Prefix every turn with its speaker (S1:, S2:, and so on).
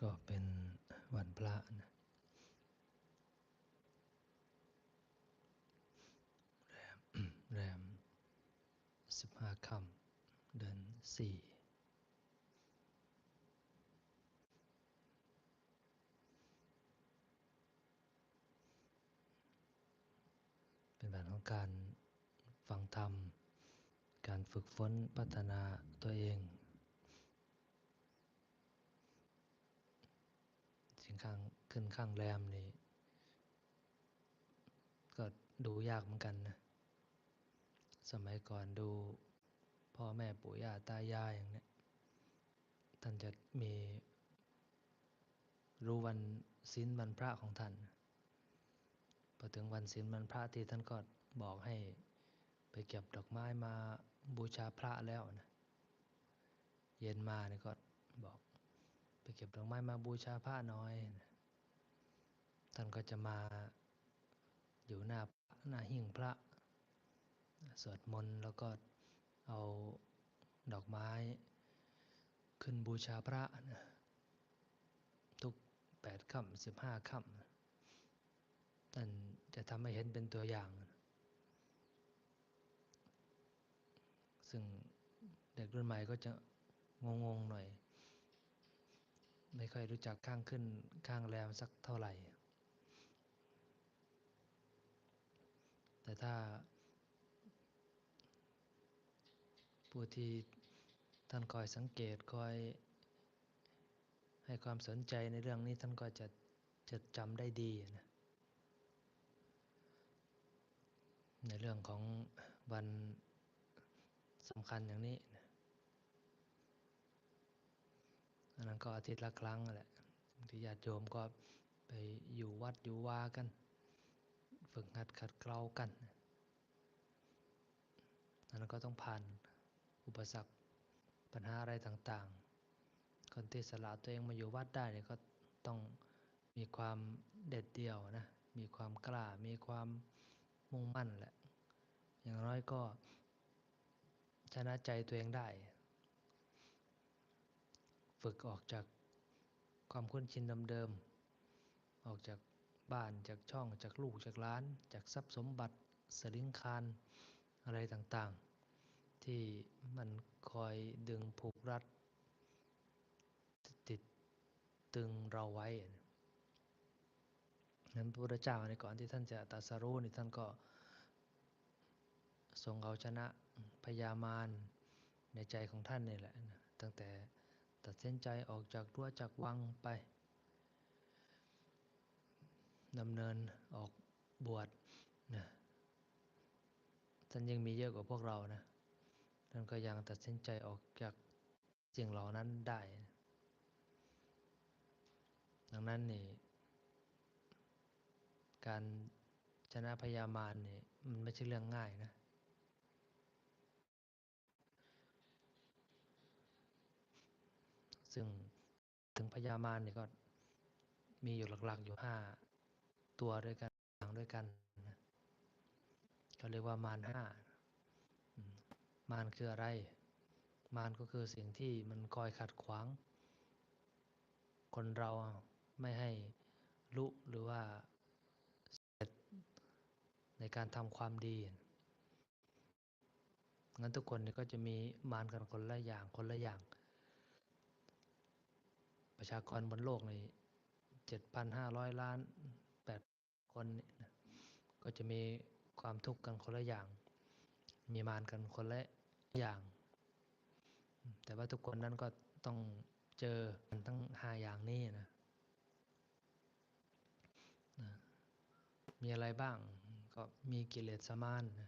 S1: ก็เป็นวันพระนะแรมแรมสิบห้าค่ำเดือนสี่เป็นวันของการฟังธรรม การฝึกฝนพัฒนาตัวเองสิ่ง ข้างขึ้นข้างแรมนี่ก็ดูยากเหมือนกันนะ สมัยก่อนดูพ่อแม่ปู่ย่าตายายอย่างเนี้ยท่านจะมีรู้วันศีลวันพระของท่านพอถึงวันศีลวันพระที่ท่านก็บอกให้ไปเก็บดอกไม้มาบูชาพระแล้วนะ เย็นมานี่ก็บอก เก็บดอกไม้มาบูชาพระน้อย ท่านก็จะมาอยู่หน้าหน้าหิ้งพระ สวดมนต์แล้วก็เอาดอกไม้ ขึ้นบูชาพระนะทุกแปดค่ำสิบห้าค่ำท่านจะทำให้เห็นเป็นตัวอย่าง ซึ่งเด็กรุ่นใหม่ก็จะงงๆหน่อย ไม่ค่อยรู้จักข้างขึ้นข้างแรมสักเท่าไหร่ แต่ถ้า ผู้ที่ท่านคอยสังเกตคอยให้ความสนใจในเรื่องนี้ท่านก็จะจดจำได้ดีนะ ในเรื่องของวันสำคัญอย่างนี้นะ อันนั้นก็อาทิตย์ละครั้งแหละที่ญาติโยมก็ไปอยู่วัดอยู่วากัน ฝึกหัดขัดเกลากันอันนั้นก็ต้องผ่านอุปสรรคปัญหาอะไรต่างๆ คนที่สละตัวเองมาอยู่วัดได้เนี่ยก็ต้องมีความเด็ดเดี่ยวนะ มีความกล้า มีความมุ่งมั่นแหละ อย่างน้อยก็ชนะใจตัวเองได้ ฝึกออกจากความคุ้นชินเดิมๆออกจากบ้านจากช่องจากลูกจากร้าน จากทรัพย์สมบัติสลิงคารอะไรต่างๆ ที่มันคอยดึงผูกรัด ติดตึงเราไว้นั้นพระพุทธเจ้าในก่อนที่ท่านจะตัสรู้นี่ท่านก็ทรงเอาชนะพยามารในใจของท่านนี่แหละตั้งแต่ ตัดเสินใจออกจากรั้วจากวังไปดำเนินออกบวชนะท่านยังมีเยอะกว่าพวกเรานะท่านก็ยังตัดสินใจออกจากสิ่งเหล่านั้นได้ ดังนั้นนี่การชนะพยามารนี่มันไม่ใช่เรื่องง่ายนะ ซึ่งถึงพยามารเนี่ยก็มีอยู่หลักๆอยู่ห้าตัวด้วยกันอย่างด้วยกันนะเขาเรียกว่ามารห้ามารคืออะไร มารก็คือสิ่งที่มันคอยขัดขวาง คนเราไม่ให้รู้หรือว่าเสร็จในการทำความดีงั้นทุกคนนี่ก็จะมีมารกันคนละอย่างคนละอย่าง ประชากรบนโลกในเจ็ดพันห้าร้อยล้านแปดคนนี่นะก็จะมีความทุกข์กันคนละอย่าง มีมารกันคนละอย่าง แต่ว่าทุกคนนั้นก็ต้องเจอมันทั้งห้าอย่างนี้นะนะมีอะไรบ้างก็มีกิเลสมานนะ